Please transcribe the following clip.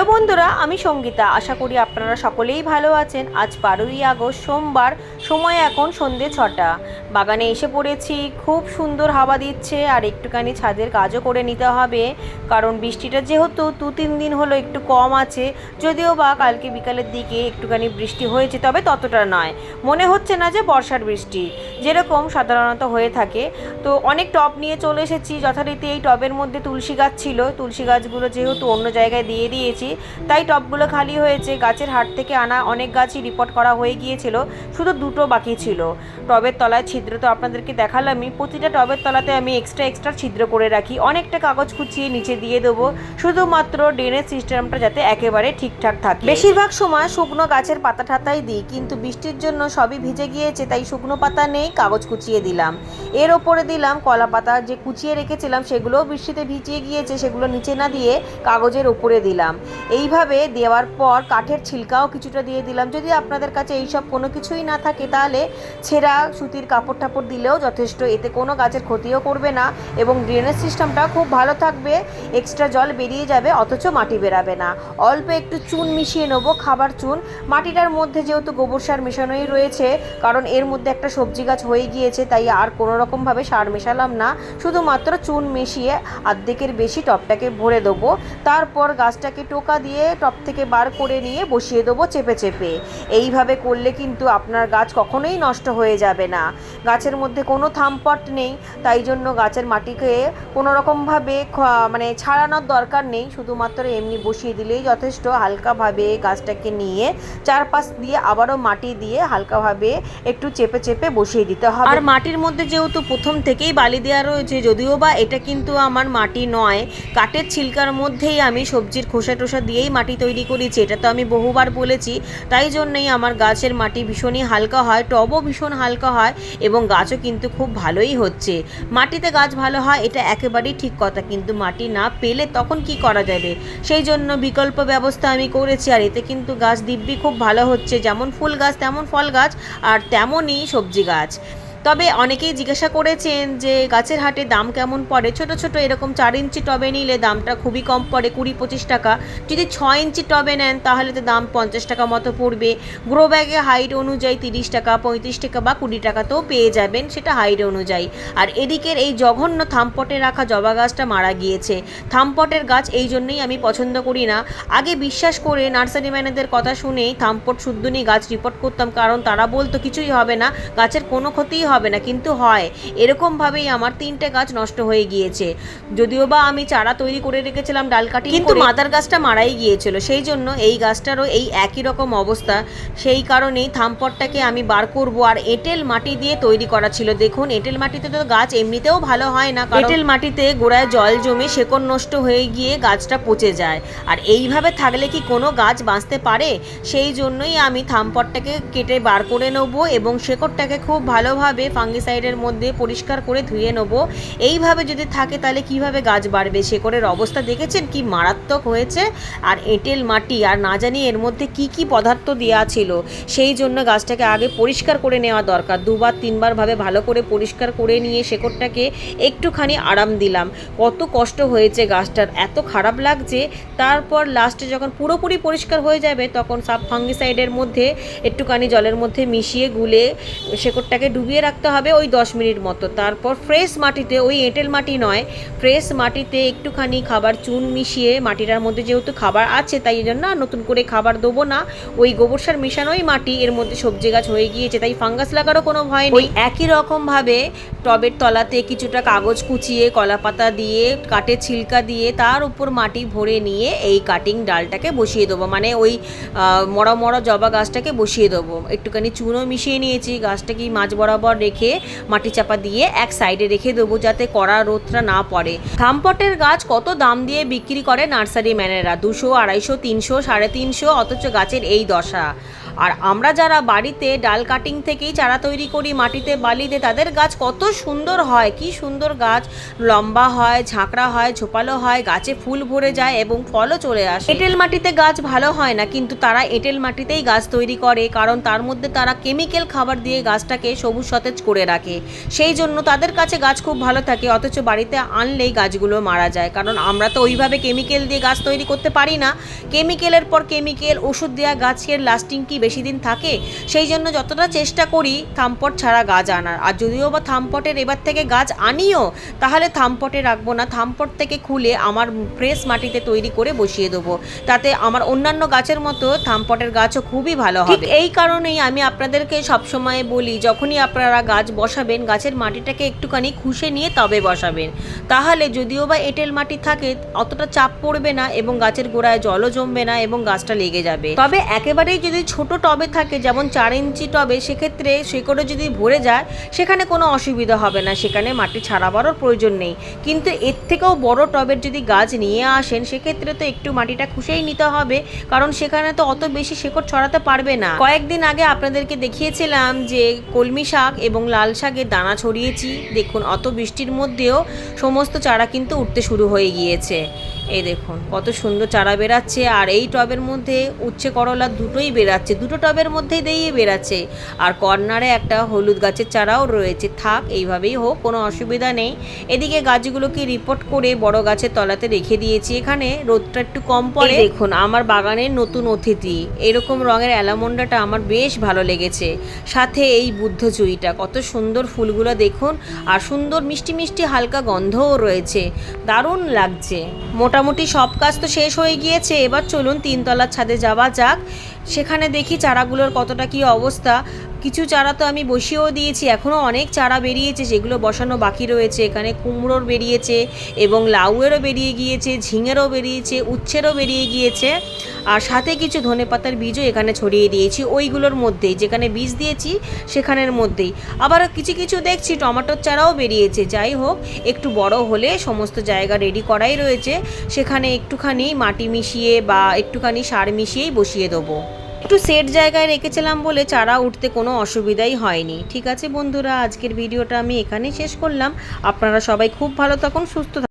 Hello বন্ধুরা, আমি সঙ্গীতা। আশা করি আপনারা সকলেই ভালো আছেন। আজ বারোই আগস্ট, সোমবার। সময় এখন সন্ধে ছটা। বাগানে এসে পড়েছি। খুব সুন্দর হাওয়া দিচ্ছে আর একটুখানি ছাদের কাজও করে নিতে হবে। কারণ বৃষ্টিটা যেহেতু দু, তিন দিন হলো একটু কম আছে, যদিও বা কালকে বিকালের দিকে একটুখানি বৃষ্টি হয়েছে, তবে ততটা নয়। মনে হচ্ছে না যে বর্ষার বৃষ্টি। যেরকম সাধারণত হয়ে থাকে। তো অনেক টব নিয়ে চলে এসেছি। যথারীতি এই টবের মধ্যে তুলসী গাছ ছিল। তুলসী গাছগুলো যেহেতু অন্য জায়গায় দিয়ে দিয়েছি তাই টবগুলো খালি হয়েছে। গাছের হাট থেকে আনা অনেক গাছই রিপোর্ট করা হয়ে গিয়েছিল। শুধু দুটো বাকি ছিল। টবের তলায় ছিদ্র তো আপনাদেরকে দেখালামই। প্রতিটা টবের তলাতে আমি এক্সট্রা এক্সট্রা ছিদ্র করে রাখি। অনেকটা কাগজ কুচিয়ে নিচে দিয়ে দেবো। শুধুমাত্র ড্রেনেজ সিস্টেমটা যাতে একেবারে ঠিকঠাক থাকে। বেশিরভাগ সময় শুকনো গাছের পাতা ঠাতাই দিই, কিন্তু বৃষ্টির জন্য সবই ভিজে গিয়েছে, তাই শুকনো পাতা নেই, কাগজ কুচিয়ে দিলাম। এর ওপরে দিলাম কলা পাতা। যে কুচিয়ে রেখেছিলাম, সেগুলোও বৃষ্টিতে ভিজিয়ে গিয়েছে, সেগুলো নিচে না দিয়ে কাগজের উপরে দিলাম। এইভাবে দেওয়ার পর কাঠের ছিলকাও কিছুটা দিয়ে দিলাম। যদি আপনাদের কাছে এইসব কোনো কিছুই না থাকে, তাহলে ছেঁড়া সুতির কাপড় টাপড় দিলেও যথেষ্ট। এতে কোনো গাছের ক্ষতিও করবে না এবং ড্রেনেজ সিস্টেমটা খুব ভালো থাকবে। এক্সট্রা জল বেরিয়ে যাবে, অথচ মাটি বেরাবে না। অল্প একটু চুন মিশিয়ে নেব, খাবার চুন। মাটিটার মধ্যে যেহেতু গোবর সার মেশানোই রয়েছে, কারণ এর মধ্যে একটা সবজি গাছ হয়ে গিয়েছে, তাই আর কোনো রকমভাবে সার মেশালাম না। শুধুমাত্র চুন মিশিয়ে অর্ধেকের বেশি টপটাকে ভরে দেবো। তারপর গাছটাকে টোকা দিয়ে টপ থেকে বার করে নিয়ে বসিয়ে দেবো চেপে চেপে। এইভাবে করলে কিন্তু আপনার গাছ কখনোই নষ্ট হয়ে যাবে না। গাছের মধ্যে কোনো থামপট নেই, তাই জন্য গাছের মাটিকে কোনো রকমভাবে মানে ছাড়ানোর দরকার নেই। শুধুমাত্র এমনি বসিয়ে দিলেই যথেষ্ট। হালকাভাবে গাছটাকে নিয়ে চারপাশ দিয়ে আবারও মাটি দিয়ে হালকাভাবে একটু চেপে চেপে বসিয়ে দিতে হবে। আর মাটির মধ্যে যেহেতু প্রথম থেকেই বালি দেওয়া রয়েছে, যদিও বা এটা কিন্তু আমার মাটি নয়, কাঠের ছিলকার মধ্যেই আমি সবজির খোসা টোসা দিয়েই মাটি তৈরি করেছি, এটা তো আমি বহুবার বলেছি। তাই জন্যই আমার গাছের মাটি ভীষণই হালকা হয়, টবও ভীষণ হালকা হয় এবং গাছও কিন্তু খুব ভালোই হচ্ছে। মাটিতে গাছ ভালো হয়, এটা একেবারেই ঠিক কথা, কিন্তু মাটি না পেলে তখন কি করা যাবে? সেই জন্য বিকল্প ব্যবস্থা আমি করেছি, আর এতে কিন্তু গাছ দিব্যি খুব ভালো হচ্ছে, যেমন ফুল গাছ, তেমন ফল গাছ, আর তেমনই সবজি গাছ। তবে অনেকেই জিজ্ঞাসা করেছেন যে গাছের হাটে দাম কেমন পড়ে? ছোট ছোট এরকম চার ইঞ্চি টবে নিলে দামটা খুবই কম পড়ে, কুড়ি, পঁচিশ টাকা। যদি ছয় ইঞ্চি টবে নেন, তাহলে তো দাম পঞ্চাশ টাকা মতো পড়বে। গ্রো ব্যাগে হাইট অনুযায়ী তিরিশ টাকা, পঁয়ত্রিশ টাকা বা কুড়ি টাকাতেও পেয়ে যাবেন সেটা হাইট অনুযায়ী। আর এদিকের এই জঘন্য থামপটে রাখা জবা গাছটা মারা গিয়েছে। থামপটের গাছ এই জন্যই আমি পছন্দ করি না। আগে বিশ্বাস করে নার্সারি ম্যানেদের কথা শুনেই থামপট শুদ্ধ নিয়ে গাছ রিপোর্ট করতাম, কারণ তারা বলতো কিছুই হবে না, গাছের কোনো ক্ষতিই হবে না কিন্তু হয়। এরকমভাবেই আমার তিনটে গাছ নষ্ট হয়ে গিয়েছে। যদিও বা আমি চারা তৈরি করে রেখেছিলাম ডাল কাটি কিন্তু মাদার গাছটা মারাই গিয়েছিল। সেই জন্য এই গাছটারও এই একই রকম অবস্থা। সেই কারণেই থামপটটাকে আমি বার করব। আর এঁটেল মাটি দিয়ে তৈরি করা ছিল। দেখুন এঁটেল মাটিতে তো গাছ এমনিতেও ভালো হয় না এঁটেল মাটিতে গোড়ায় জল জমে শেকড় নষ্ট হয়ে গিয়ে গাছটা পচে যায়। আর এইভাবে থাকলে কি কোনো গাছ বাঁচতে পারে? সেই জন্যই আমি থামপটটাকে কেটে বার করে নেব এবং শেকড়টাকে খুব ভালোভাবে ফাঙ্গিসাইডের মধ্যে পরিষ্কার করে ধুয়ে নেব। এইভাবে যদি থাকে তাহলে কীভাবে গাছ বাড়বে? শেকড়ের অবস্থা দেখেছেন? কি মারাত্মক হয়েছে? আর এঁটেল মাটি, আর না জানি এর মধ্যে কি কি পদার্থ দেওয়া ছিল, সেই জন্য গাছটাকে আগে পরিষ্কার করে নেওয়া দরকার। দুবার, তিনবার ভাবে ভালো করে পরিষ্কার করে নিয়ে শেকড়টাকে একটুখানি আরাম দিলাম। কত কষ্ট হয়েছে গাছটার, এত খারাপ লাগছে। তারপর লাস্টে যখন পুরোপুরি পরিষ্কার হয়ে যাবে, তখন সাব ফাঙ্গিসাইডের মধ্যে একটুখানি জলের মধ্যে মিশিয়ে গুলে শেকড়টাকে ডুবিয়ে রাখতে হবে ওই দশ মিনিট মতো। তারপর ফ্রেশ মাটিতে, ওই এঁটেল মাটি নয় ফ্রেশ মাটিতে একটুখানি খাবার চুন মিশিয়ে, মাটিটার মধ্যে যেহেতু খাবার আছে তাই জন্য নতুন করে খাবার দেবো না। ওই গোবর সার মিশানোই মাটি, এর মধ্যে সবজি গাছ হয়ে গিয়েছে, তাই ফাঙ্গাস লাগারও কোনো ভয় নেই। একই রকমভাবে টবের তলাতে কিছুটা কাগজ কুচিয়ে কলা পাতা দিয়ে, কাঠের ছিলকা দিয়ে তার উপর মাটি ভরে নিয়ে এই কাটিং ডালটাকে বসিয়ে দেবো। মানে ওই মরা মরা জবা গাছটাকে বসিয়ে দেবো। একটুখানি চুনও মিশিয়ে নিয়েছি। গাছটাকে মাঝ বরাবর রেখে মাটি চাপা দিয়ে এক সাইডে রেখে দেবো যাতে কড়া রোদটা না পড়ে। থামপটের গাছ কত দাম দিয়ে বিক্রি করে নার্সারি ম্যানেরা দুশো, আড়াইশো, তিনশো, সাড়ে তিনশো, অথচ গাছের এই দশা। আর আমরা যারা বাড়িতে ডাল কাটিং থেকেই চারা তৈরি করি, মাটিতে বালিতে তাদের গাছ কত সুন্দর হয়, কি সুন্দর গাছ, লম্বা হয়, ঝাঁকড়া হয়, ঝোপালো হয়, গাছে ফুল ভরে যায় এবং ফলও চলে আসে। এঁটেল মাটিতে গাছ ভালো হয় না, কিন্তু তারা এঁটেল মাটিতেই গাছ তৈরি করে, কারণ তার মধ্যে তারা কেমিক্যাল খাবার দিয়ে গাছটাকে সবুজ সতেজ করে রাখে। সেই জন্য তাদের কাছে গাছ খুব ভালো থাকে, অথচ বাড়িতে আনলেই গাছগুলো মারা যায়। কারণ আমরা তো ওইভাবে কেমিক্যাল দিয়ে গাছ তৈরি করতে পারি না। কেমিক্যালের পর কেমিক্যাল, ওষুধ দেওয়া গাছের লাস্টিং কি বেশি দিন থাকে? সেই জন্য যতটা চেষ্টা করি, থাম্পট ছাড়া গাছ আনার। আর যদিও বা থামপটের এবার থেকে গাছ আনিও। তাহলে থামপটে রাখব না থামপট থেকে খুলে আমার ফ্রেশ মাটিতে তৈরি করে বসিয়ে দেবো। তাতে আমার অন্যান্য গাছের মতো থামপটের গাছও খুবই ভালো হবে। এই কারণেই আমি আপনাদেরকে সবসময় বলি যখনই আপনারা গাছ বসাবেন গাছের মাটিটাকে একটুখানি খুশে নিয়ে তবে বসাবেন। তাহলে যদিও বা এঁটেল মাটি থাকে অতটা চাপ পড়বে না এবং গাছের গোড়ায় জলও জমবে না এবং গাছটা লেগে যাবে। তবে একেবারেই যদি ছোট টবে থাকে যেমন চার ইঞ্চি টবে সেক্ষেত্রে শেকড়ে যদি ভরে যায় সেখানে কোনো অসুবিধা হবে না, সেখানে মাটি ছাড়াবারও প্রয়োজন নেই। কিন্তু এর থেকেও বড় টবের যদি গাছ নিয়ে আসেন, সেক্ষেত্রে তো একটু মাটিটা খুশেই নিতে হবে, কারণ সেখানে তো অত বেশি শেকড় ছড়াতে পারবে না। কয়েকদিন আগে আপনাদেরকে দেখিয়েছিলাম যে কলমি শাক এবং লাল শাকের দানা ছড়িয়েছি। দেখুন, অত বৃষ্টির মধ্যেও সমস্ত চারা কিন্তু উঠতে শুরু হয়ে গিয়েছে। এই দেখুন, কত সুন্দর চারা বেরাচ্ছে আর এই টবের মধ্যে উচ্ছে করলা দুটোই বেরাচ্ছে দুটো টবের মধ্যেই দিয়ে বেরাচ্ছে আর কর্নারে একটা হলুদ গাছের চারাও রয়েছে, থাক এইভাবেই হোক কোনো অসুবিধা নেই। এদিকে গাছগুলোকে রিপোর্ট করে বড় গাছের তলাতে রেখে দিয়েছি। এখানে রোদটা একটু কম পড়ে। দেখুন আমার বাগানের নতুন অতিথি। এরকম রঙের অ্যালামন্ডাটা আমার বেশ ভালো লেগেছে। সাথে এই বুদ্ধ চুইটা কত সুন্দর ফুলগুলো দেখুন। আর সুন্দর মিষ্টি মিষ্টি হালকা গন্ধও রয়েছে। দারুণ লাগছে। মোটামুটি সব কাজ তো শেষ হয়ে গিয়েছে। এবার চলুন তিনতলার ছাদে যাওয়া যাক। সেখানে দেখি চারাগুলোর কতটা কি অবস্থা। কিছু চারা তো আমি বসিয়েও দিয়েছি এখনও অনেক চারা বেরিয়েছে যেগুলো বসানো বাকি রয়েছে। এখানে কুমড়োর বেরিয়েছে এবং লাউয়েরও বেরিয়ে গিয়েছে, ঝিঙেরও বেরিয়েছে, উচ্ছেরও বেরিয়ে গিয়েছে। আর সাথে কিছু ধনেপাতার বীজও এখানে ছড়িয়ে দিয়েছি, ওইগুলোর মধ্যেই। যেখানে বীজ দিয়েছি, সেখানের মধ্যেই। আবার কিছু কিছু দেখছি, টমেটোর চারাও বেরিয়েছে। যাই হোক, একটু বড় হলে সমস্ত জায়গা রেডি করাই রয়েছে। সেখানে একটুখানি মাটি মিশিয়ে বা একটুখানি সার মিশিয়েই বসিয়ে দেবো। একটু সেট জায়গায় রেখেছিলাম বলে চারা উঠতে কোনো অসুবিধাই হয়নি। ঠিক আছে বন্ধুরা, আজকের ভিডিওটা আমি এখানেই শেষ করলাম। আপনারা সবাই খুব ভালো থাকুন, সুস্থ